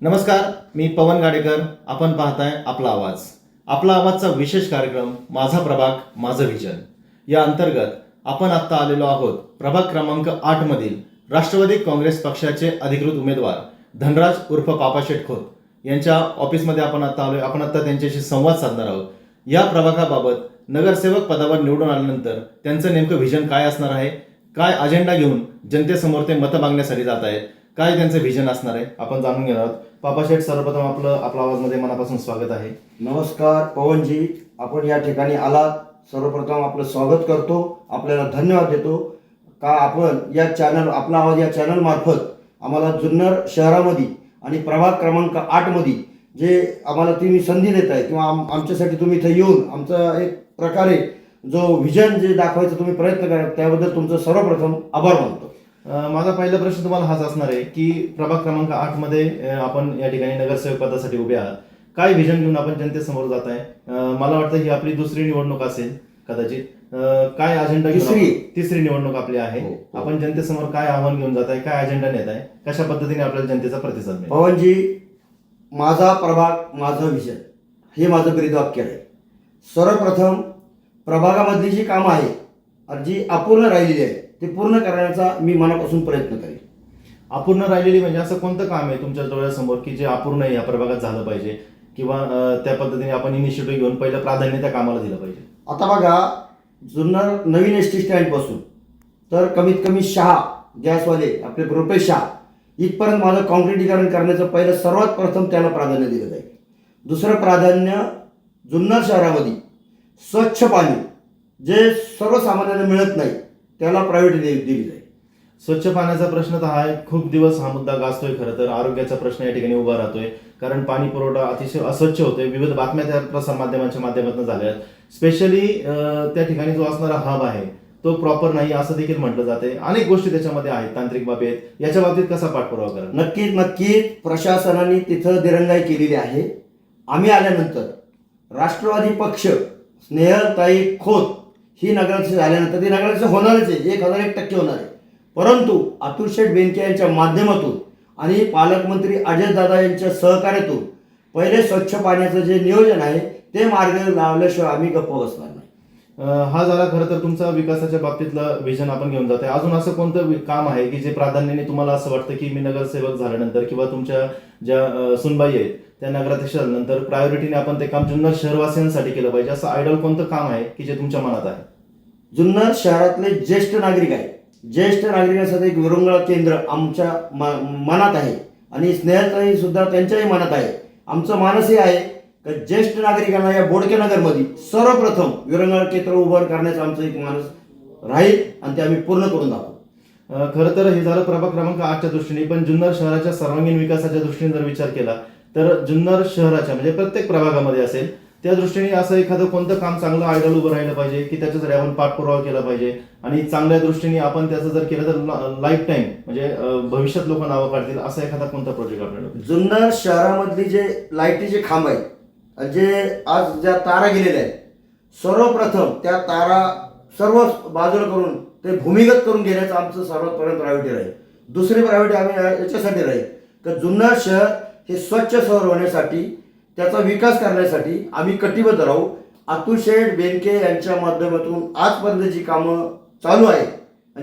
नमस्कार मी पवन गाडेकर. आपण पाहताय आपला आवाज. आपला आवाजचा विशेष कार्यक्रम माझा प्रभाग माझं व्हिजन या अंतर्गत आपण आत्ता आलेलो आहोत प्रभाग क्रमांक आठ मधील राष्ट्रवादी काँग्रेस पक्षाचे अधिकृत उमेदवार धनराज उर्फ पापा शेटखोत. यांच्या ऑफिसमध्ये आपण आता आलोय. आपण आता त्यांच्याशी संवाद साधणार आहोत. या प्रभागाबाबत नगरसेवक पदावर निवडून आल्यानंतर त्यांचं नेमकं व्हिजन काय असणार आहे? काय अजेंडा घेऊन जनतेसमोर ते मतं मागण्यासाठी जात आहेत? काय त्यांचं व्हिजन असणार आहे? आपण जाणून घेणार आहोत. पापा शेठ सर्वप्रथम आपलं आपला आवाजमध्ये मनापासून स्वागत आहे. नमस्कार पवनजी. आपण या ठिकाणी आलात. सर्वप्रथम आपलं स्वागत करतो. आपल्याला धन्यवाद देतो. का आपण या चॅनल आपला आवाज या चॅनल मार्फत आम्हाला जुन्नर शहरामध्ये आणि प्रभाग क्रमांक आठमध्ये जे आम्हाला तुम्ही संधी देत आहे किंवा आम आमच्यासाठी तुम्ही इथं येऊन आमचा एक प्रकारे जो व्हिजन जे दाखवायचा तुम्ही प्रयत्न करा त्याबद्दल तुमचं सर्वप्रथम आभार मानतो. माझा पहिला प्रश्न तुम्हाला हाच असणार आहे की प्रभाग क्रमांक आठमध्ये आपण या ठिकाणी नगरसेवक पदासाठी उभे आहात. काय व्हिजन घेऊन आपण जनतेसमोर जात आहे? मला वाटतं ही आपली दुसरी निवडणूक असेल कदाचित. काय अजेंडा तिसरी. तिसरी निवडणूक आपली आहे. हो, हो. आपण जनतेसमोर काय आव्हान घेऊन जात आहे काय अजेंडा नेत आहे? कशा पद्धतीने आपल्याला जनतेचा प्रतिसाद पवनजी माझा प्रभाग माझं विजन हे माझं ब्रीदवाक्य आहे. सर्वप्रथम प्रभागामधली जी कामं आणि जी अपूर्ण राहिलेली आहे ते पूर्ण करण्याचा मी मनापासून प्रयत्न करेन. अपूर्ण राहिलेली म्हणजे असं कोणतं काम आहे तुमच्या डोळ्यासमोर की जे अपूर्ण या प्रभागात झालं पाहिजे? किंवा त्या पद्धतीने आपण इनिशिएटिव्ह घेऊन पहिलं प्राधान्य त्या कामाला दिलं पाहिजे? आता बघा जुन्नर नवीन एस टी स्टँडपासून तर कमीत कमी शहा गॅसवाले आपले रुपेश शहा इथपर्यंत माझं काँक्रिटीकरण करण्याचं पहिलं सर्वात प्रथम त्याला प्राधान्य दिलं जाईल. दुसरं प्राधान्य जुन्नर शहरामध्ये स्वच्छ पाणी जे सर्वसामान्यांना मिळत नाही त्याला प्रायोरिटी दिली जाईल. स्वच्छ पाण्याचा प्रश्न तर हा खूप दिवस हा मुद्दा गाजतोय खरं तर. आरोग्याचा प्रश्न या ठिकाणी उभा राहतोय. कारण पाणी पुरवठा अतिशय अस्वच्छ होतोय. विविध बातम्या त्या प्रसार माध्यमांच्या माध्यमातून झाल्या स्पेशली त्या ठिकाणी जो असणारा हब आहे तो प्रॉपर नाही असं देखील म्हटलं जाते. अनेक गोष्टी त्याच्यामध्ये आहेत तांत्रिक बाबी आहेत. याच्या बाबतीत कसा पाठपुरावा करा नक्कीच नक्कीच प्रशासनाने तिथं दिरंगाई केलेली आहे. आम्ही आल्यानंतर राष्ट्रवादी पक्ष स्नेहलताई खोत ही नगराध्यक्ष झाल्यानंतर ती नगराध्यक्ष होणारच आहे. एक हजार एक टक्के होणार आहे. परंतु अतुल शेठ बेनके यांच्या माध्यमातून आणि पालकमंत्री अजयदादा यांच्या सहकार्यातून पहिले स्वच्छ पाण्याचं जे नियोजन आहे ते मार्ग लावल्याशिवाय आम्ही गप्प बसणार नाही. हा झाला खरं तर तुमचा विकासाच्या बाबतीतलं विजन आपण घेऊन जाते अजून असं कोणतं काम आहे की जे प्राधान्याने तुम्हाला असं वाटतं की मी नगरसेवक झाल्यानंतर किंवा तुमच्या ज्या सुनबाई आहेत त्या नगराध्यक्ष झाल्यानंतर प्रायोरिटीने आपण ते काम जुन्नर शहरवासियांसाठी केलं पाहिजे. असं आयडल कोणतं काम आहे की जे तुमच्या मनात आहे? जुन्नर शहरातले ज्येष्ठ नागरिक आहेत. ज्येष्ठ नागरिकांसाठी एक विरंगुळा केंद्र आमच्या मनात आहे. आणि स्नेहताई सुद्धा त्यांच्याही मनात आहे. आमचं मानस हे आहे की ज्येष्ठ नागरिकांना या बोडके नगरमध्ये सर्वप्रथम विरंगुळा केंद्र उभं करण्याचं आमचं एक मानस राहील आणि ते आम्ही पूर्ण करून दाखवू. खरं तर हे झालं प्रभाग क्रमांक आठच्या दृष्टीने. पण जुन्नर शहराच्या सर्वांगीण विकासाच्या दृष्टीने जर विचार केला तर जुन्नर शहराच्या म्हणजे प्रत्येक प्रभागामध्ये असेल त्या दृष्टीने असं एखादं कोणतं काम चांगलं आयडल उभं राहिलं पाहिजे की त्याच्यासाठी आपण पाठपुरावा केला पाहिजे. आणि चांगल्या दृष्टीने आपण त्याचं जर केलं तर लाईफ टाईम म्हणजे भविष्यात लोक नावं काढतील असा एखादा कोणता प्रोजेक्ट आपल्याला जुन्नर शहरामधली जे लाईटीचे खांब आहेत जे आज ज्या तारा गेलेल्या आहेत सर्वप्रथम त्या तारा सर्व बाजूला करून ते भूमिगत करून घेण्याचं आमचं सर्वात प्रायोरिटी राहील. दुसरी प्रायोरिटी आम्ही याच्यासाठी राहील तर जुन्नर शहर हे स्वच्छ शहर होण्यासाठी त्याचा विकास करण्यासाठी आम्ही कटिबद्ध राहू. अतुल शेठ बेनके यांच्या माध्यमातून आजपर्यंत जी कामं चालू आहेत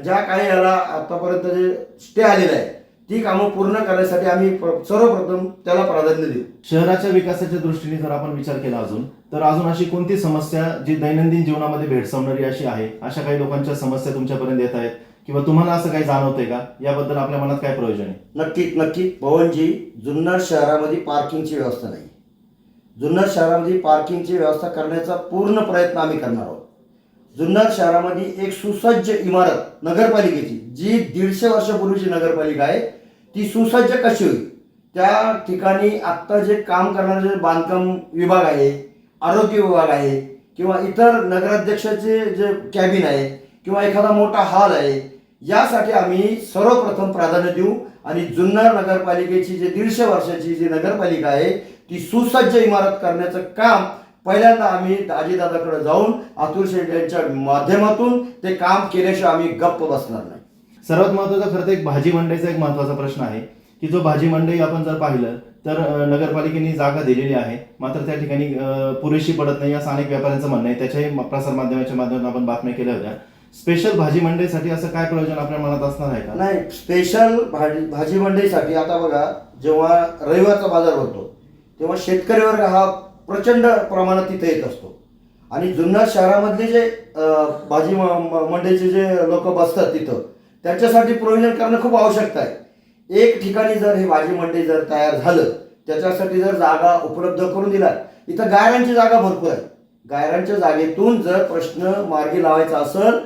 ज्या काही याला आतापर्यंत जे स्टे आलेलं आहे ती कामं पूर्ण करण्यासाठी आम्ही प्र- सर्वप्रथम त्याला प्राधान्य देऊ. शहराच्या विकासाच्या दृष्टीने जर आपण विचार केला अजून तर अजून अशी कोणती समस्या जी दैनंदिन जीवनामध्ये भेडसावणारी अशी आहे? अशा काही लोकांच्या समस्या तुमच्यापर्यंत येत आहेत? किंवा तुम्हाला असं काही जाणवतंय का? याबद्दल आपल्या मनात काय प्रयोजन आहे? नक्कीच नक्की पवनजी जुन्नर शहरामध्ये पार्किंगची व्यवस्था नाही. जुन्नर शहरामध्ये पार्किंगची व्यवस्था करण्याचा पूर्ण प्रयत्न आम्ही करणार आहोत. जुन्नर शहरामध्ये एक सुसज्ज इमारत नगरपालिकेची जी दीडशे वर्षापूर्वीची नगरपालिका आहे ती सुसज्ज कशी होईल? त्या ठिकाणी आत्ता जे काम करणारे जे बांधकाम विभाग आहे आरोग्य विभाग आहे किंवा इतर नगराध्यक्षाचे जे कॅबिन आहे किंवा एखादा मोठा हॉल आहे यासाठी आम्ही सर्वप्रथम प्राधान्य देऊ. आणि जुन्नर नगरपालिकेची जी दीडशे वर्षाची जी नगरपालिका आहे ती सुसज्ज इमारत करण्याचं काम पहिल्यांदा आम्ही अजितदादाकडे जाऊन अतुल शेठ यांच्या माध्यमातून ते काम केल्याशिवाय आम्ही गप्प बसणार नाही. सर्वात महत्त्वाचा खरं तर एक भाजी मंडईचा एक महत्त्वाचा प्रश्न आहे की जो भाजी मंडई आपण जर पाहिलं तर नगरपालिकेने जागा दिलेली आहे. मात्र त्या ठिकाणी पुरेशी पडत नाही असं अनेक व्यापाऱ्यांचं म्हणणं आहे. त्याच्याही म- प्रसार माध्यमाच्या माध्यमातून आपण बातम्या केल्या होत्या. स्पेशल भाजी मंडईसाठी असं काय प्रयोजन आपल्या मनात असणार आहे का? नाही स्पेशल भाजी भाजी मंडईसाठी आता बघा जेव्हा रविवारचा बाजार भरतो तेव्हा शेतकरी वर्ग हा प्रचंड प्रमाणात तिथे येत असतो. आणि जुन्नर शहरामधले जे भाजी मंडईचे जे लोक बसतात तिथं त्यांच्यासाठी प्रोव्हिजन करणं खूप आवश्यकता आहे. एक ठिकाणी जर हे भाजी मंडई जर तयार झालं त्याच्यासाठी जर जागा उपलब्ध करून दिला इथं गायरांची जागा भरपूर आहे. गायरांच्या जागेतून जर प्रश्न मार्गी लावायचा असेल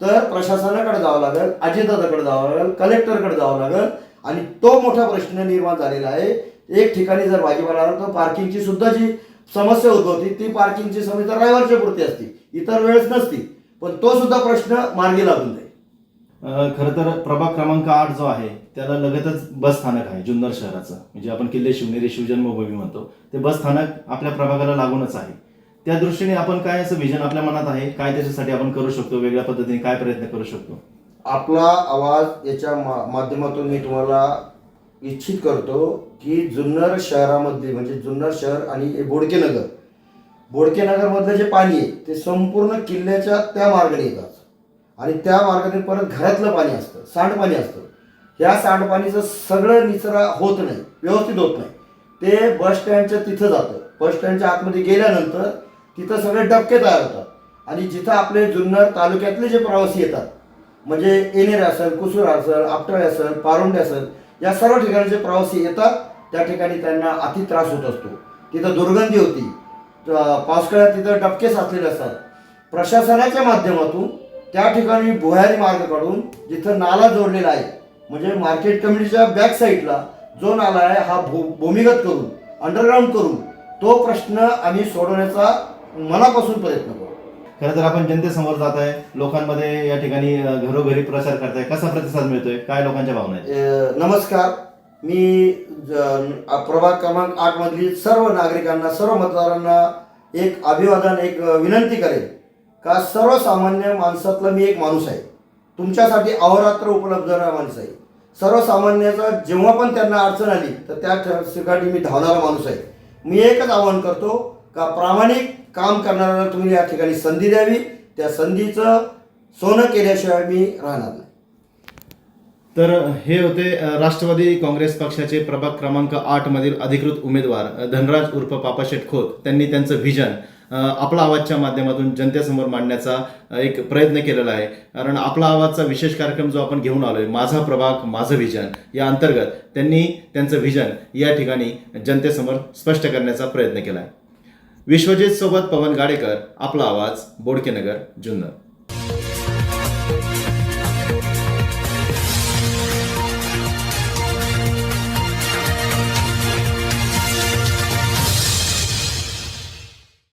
तर प्रशासनाकडे जावं लागेल अजितदादाकडे जावं लागेल कलेक्टरकडे जावं लागेल आणि तो मोठा प्रश्न निर्माण झालेला आहे एक ठिकाणी जर भाजीपाला आला तर पार्किंगची सुद्धा जी समस्या उद्भवती ती पार्किंगची समस्या रविवारच्या पुरती असते. इतर वेळेस नसती. पण तो सुद्धा प्रश्न मार्गी लागून जाईल. खरं तर प्रभाग क्रमांक आठ जो आहे त्याला लगतच बस स्थानक आहे जुन्नर शहराचं. म्हणजे आपण किल्ले शिवनेरी शिवजन्मभूमी म्हणतो. ते बस स्थानक आपल्या प्रभागाला लागूनच आहे. त्या दृष्टीने आपण काय असं विजन आपल्या मनात आहे? काय त्याच्यासाठी आपण करू शकतो? वेगळ्या पद्धतीने काय प्रयत्न करू शकतो? आपला आवाज याच्या मा- माध्यमातून मी तुम्हाला इच्छित करतो की जुन्नर शहरामध्ये म्हणजे जुन्नर शहर आणि हे बोडकेनगर बोडकेनगरमधलं जे पाणी आहे ते संपूर्ण किल्ल्याच्या त्या मार्गाने येतात. आणि त्या मार्गाने परत घरातलं पाणी असतं सांडपाणी असतं. ह्या सांडपाणीचं सगळं निचरा होत नाही व्यवस्थित होत नाही. ते बस स्टँडच्या तिथं जातं. बस स्टँडच्या आतमध्ये गेल्यानंतर तिथं सगळे डबके तयार होतात. आणि जिथं आपले जुन्नर तालुक्यातले जे प्रवासी येतात म्हणजे येणेरे असेल कुसूर असेल आपटळे असेल पारुंडे असेल या सर्व ठिकाणचे प्रवासी येतात त्या ठिकाणी त्यांना अति त्रास होत असतो. तिथं दुर्गंधी होती. पावसाळ्यात तिथं डबके साचलेले असतात. प्रशासनाच्या माध्यमातून त्या ठिकाणी भुयारी मार्ग काढून जिथं नाला जोडलेला आहे म्हणजे मार्केट कमिटीच्या बॅक साईडला जो नाला आहे हा भू भूमिगत करून अंडरग्राऊंड करून तो प्रश्न आम्ही सोडवण्याचा मनापासून प्रयत्न करू खरं तर आपण जनतेसमोर जात आहे. लोकांमध्ये या ठिकाणी घरोघरी प्रचार करताय. कसा प्रतिसाद मिळतोय? काय लोकांच्या भावना आहेत? अ, नमस्कार. मी ज- प्रभाग क्रमांक आठ मधली सर्व नागरिकांना सर्व मतदारांना एक अभिवादन एक विनंती करेन का सर्वसामान्य माणसातला मी एक माणूस आहे. तुमच्यासाठी अहोरात्र उपलब्ध राहणारा माणूस आहे. सर्वसामान्याचा जेव्हा पण त्यांना अडचण आली तर त्या ठिकाणी मी धावणारा माणूस आहे. मी एकच आवाहन करतो का प्रामाणिक काम करणाऱ्यांना तुम्ही या ठिकाणी संधी द्यावी? त्या संधीचं सोनं केल्याशिवाय मी राहणार नाही. तर हे होते राष्ट्रवादी काँग्रेस पक्षाचे प्रभाग क्रमांक आठ मधील अधिकृत उमेदवार धनराज उर्फ पापा खोत त्यांनी त्यांचं व्हिजन आपला आवाजच्या माध्यमातून जनतेसमोर मांडण्याचा एक प्रयत्न केलेला आहे. कारण आपला आवाजचा विशेष कार्यक्रम जो आपण घेऊन आलोय माझा प्रभाग माझं व्हिजन या अंतर्गत त्यांनी त्यांचं व्हिजन या ठिकाणी जनतेसमोर स्पष्ट करण्याचा प्रयत्न केला आहे. विश्वजित सोबत पवन गाडेकर आपला आवाज बोडकेनगर जुन्नर.